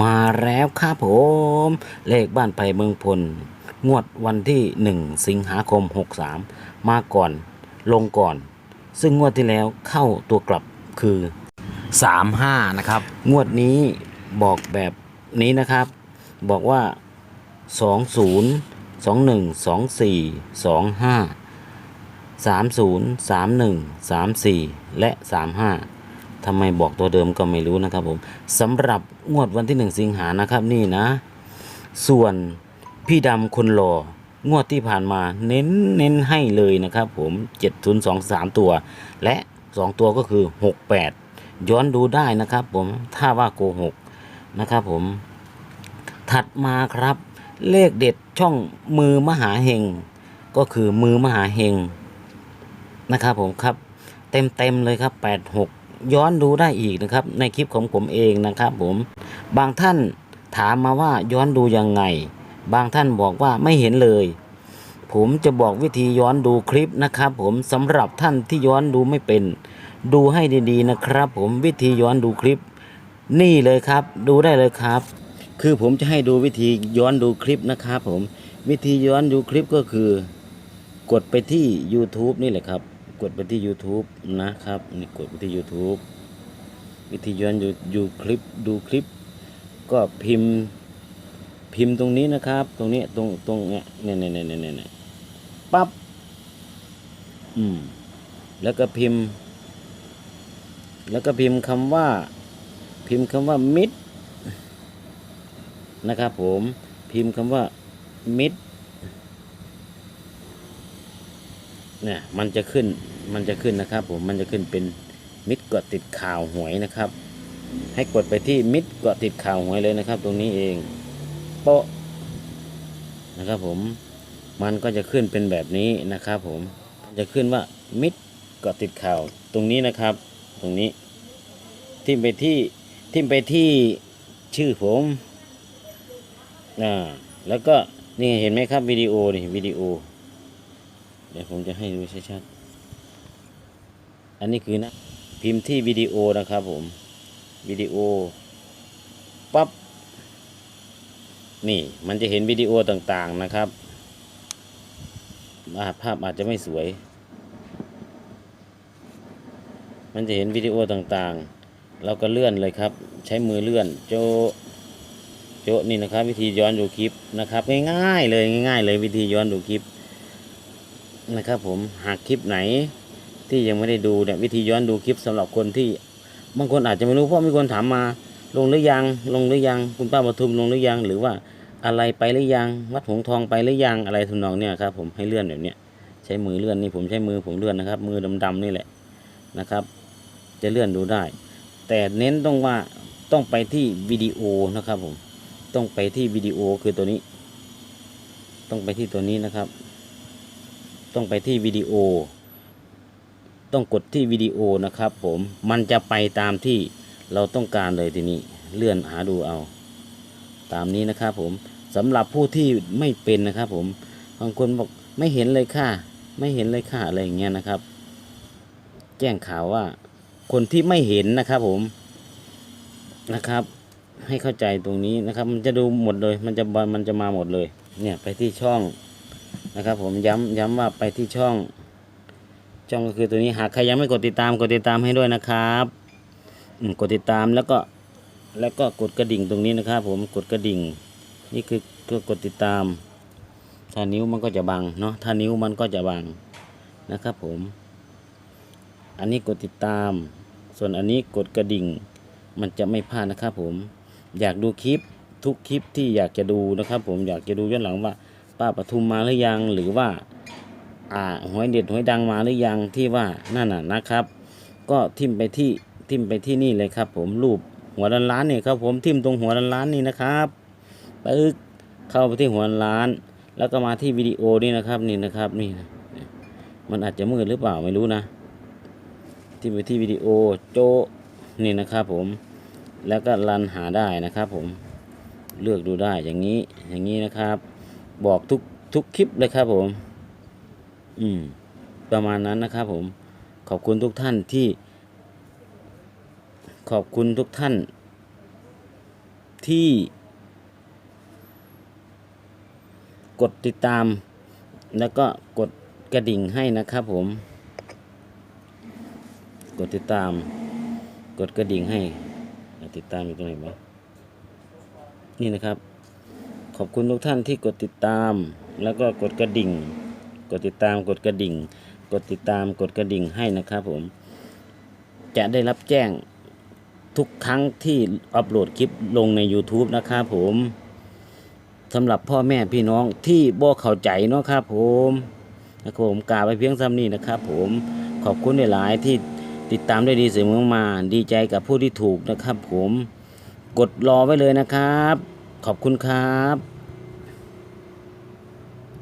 มาแล้วครับผม เลขบ้านไผ่เมืองพล งวดวันที่ 1 สิงหาคม 63 มาก่อนลงก่อน ซึ่งงวดที่แล้วเข้าตัวกลับคือ 35 นะครับ งวดนี้บอกแบบนี้นะครับ บอกว่า 20 21 24 25 30 31 34 และ 35 ทำไมบอกตัวเดิมก็ไม่รู้นะครับผมสำหรับงวดวันที่ 1 สิงหานะครับนี่นะ ส่วนพี่ดำคนหล่องวดที่ผ่านมาเน้นเน้นให้เลยนะครับผม7023 ตัว และ 2 ตัวก็คือ 68 ย้อนดูได้นะครับผมถ้าว่าโกหกนะครับผม ถัดมาครับ เลขเด็ดช่องมือมหาเฮงก็คือมือมหาเฮงนะครับผมครับ เต็มเต็มเลยครับ 86 ย้อนดูได้อีกนะครับ ในคลิปของผมเองนะครับผมบางท่านถามมาว่าย้อนดูยังไง บางท่านบอกว่าไม่เห็นเลย ผมจะบอกวิธีย้อนดูคลิปนะครับ ผมสำหรับท่านที่ย้อนดูไม่เป็น ดูให้ดีๆนะครับ ผมวิธีย้อนดูคลิป นี่เลยครับ ดูได้เลยครับ คือผมจะให้ดูวิธีย้อนดูคลิปนะครับ ผมวิธีย้อนดูคลิปก็คือ กดไปที่ YouTube นี่แหละครับ กดไปที่ YouTube นะครับนี่กดไปที่ YouTube วิธีย้อนดูดูคลิปดูคลิป ก็พิมพ์พิมพ์ตรงนี้นะครับ ตรงนี้ตรงตรงเนี้ยเนี่ยเนี่ยเนี่ยเนี่ยเนี่ยปั๊บอืมแล้วก็พิมพ์ แล้วก็พิมพ์คำว่า พิมพ์คำว่ามิดนะครับผม พิมพ์คำว่ามิดเนี่ยมันจะขึ้น มันจะขึ้นนะครับ ผมมันจะขึ้นเป็นมิดเกาะติดข่าวหวยนะครับ ให้กดไปที่มิดเกาะติดข่าวหวยเลยนะครับ ตรงนี้เองโปะนะครับผมมันก็จะขึ้นเป็นแบบนี้นะครับ ผมจะขึ้นว่ามิดเกาะติดข่าวตรงนี้นะครับ ตรงนี้ทิมไปที่ทิมไปที่ชื่อผมอ่าแล้วก็นี่เห็นไหมครับวิดีโอนี่วิดีโอเดี๋ยวผมจะให้ดูชัดๆ อันนี้คือนะพิมพ์ที่วิดีโอนะครับผมวิดีโอปั๊บนี่มันจะเห็นวิดีโอต่างๆนะครับาภาพอาจจะไม่สวย มันจะเห็นวิดีโอต่างๆ เราก็เลื่อนเลยครับ ใช้มือเลื่อนโจโจนี่นะครับ วิธีย้อนดูคลิปนะครับ ง่ายๆเลยง่าย ๆ เลยวิธีย้อนดูคลิปนะครับ ผมหากคลิปไหน ที่ยังไม่ได้ดูเนี่ยวิธีย้อนดูคลิปสำหรับคนที่บางคนอาจจะไม่รู้เพราะมีคนถามมา ลงหรือยัง ลงหรือยัง คุณป้าปทุมลงหรือยัง หรือว่าอะไรไปหรือยัง วัดหงทองไปหรือยังอะไรทุนนองเนี่ยครับผมให้เลื่อนแบบเนี้ยใช้มือเลื่อนนี่ผมใช้มือผมเลื่อนนะครับ มือดำๆนี่แหละนะครับ จะเลื่อนดูได้ แต่เน้นต้องว่าต้องไปที่วิดีโอนะครับผมต้องไปที่วิดีโอคือตัวนี้ ต้องไปที่ตัวนี้นะครับ ต้องไปที่วิดีโอ ต้องกดที่วิดีโอนะครับ ผมมันจะไปตามที่เราต้องการเลยทีนี้เลื่อนหาดูเอา ตามนี้นะครับผมสำหรับผู้ที่ไม่เป็นนะครับ ผมบางคนบอกไม่เห็นเลยค่ะ ไม่เห็นเลยค่ะอะไรอย่างเงี้ยนะครับ แจ้งข่าวว่าคนที่ไม่เห็นนะครับ ผมนะครับ ให้เข้าใจตรงนี้นะครับ มันจะดูหมดเลย มันจะมันจะมาหมดเลย เนี่ยไปที่ช่องนะครับ ผมย้ำย้ำว่าไปที่ช่อง ช่องก็คือตัวนี้หากใครยังไม่กดติดตามกดติดตามให้ด้วยนะครับกดติดตามแล้วก็แล้วก็กดกระดิ่งตรงนี้นะครับ ผมกดกระดิ่ง นี่คือคือกดติดตาม ถ้านิ้วมันก็จะบังเนาะถ้านิ้วมันก็จะบังนะครับผม อันนี้กดติดตาม ส่วนอันนี้กดกระดิ่ง มันจะไม่พลาดนะครับผม อยากดูคลิปทุกคลิปที่อยากจะดูนะครับ ผมอยากจะดูย้อนหลังว่า ป้าปทุมมาหรือยังหรือว่า อ่าหวยเด็ดหวยดังมาหรือยังที่ว่านั่นน่ะนะครับ ก็ทิมไปที่ทิมไปที่นี่เลยครับ ผมรูปหัวล้านล้านนี่ครับ ผมทิมตรงหัวล้านล้านนี่นะครับปึ๊กเข้าไปที่หัวล้านล้านแล้วก็มาที่วิดีโอนี่นะครับนี่นะครับนี่นะมันอาจจะมืดหรือเปล่าไม่รู้นะทิมไปที่วิดีโอโจนี่นะครับผมแล้วก็รันหาได้นะครับ ผมเลือกดูได้อย่างนี้อย่างนี้นะครับ บอกทุกทุกคลิปเลยครับผม อืม ประมาณนั้นนะครับผม ขอบคุณทุกท่านที่ ขอบคุณทุกท่าน ที่ กดติดตาม แล้วก็กดกระดิ่งให้นะครับผม กดติดตาม กดกระดิ่งให้ ติดตามอยู่ตรงไหนไหมนี่นะครับ ขอบคุณทุกท่านที่กดติดตาม แล้วก็กดกระดิ่ง กดติดตามกดกระดิ่ง กดติดตามกดกระดิ่งให้นะครับผม จะได้รับแจ้งทุกครั้งที่อัปโหลดคลิปลงใน YouTube นะครับผมสำหรับพ่อแม่พี่น้องที่บ่เข้าใจเนาะครับผมนะครับผมกล่าวไปเพียงซ้ำนี้นะครับผมขอบคุณหลายที่ติดตามได้ดีเสมอมาดีใจกับผู้ที่ถูกนะครับผมกดรอไว้เลยนะครับ ขอบคุณครับ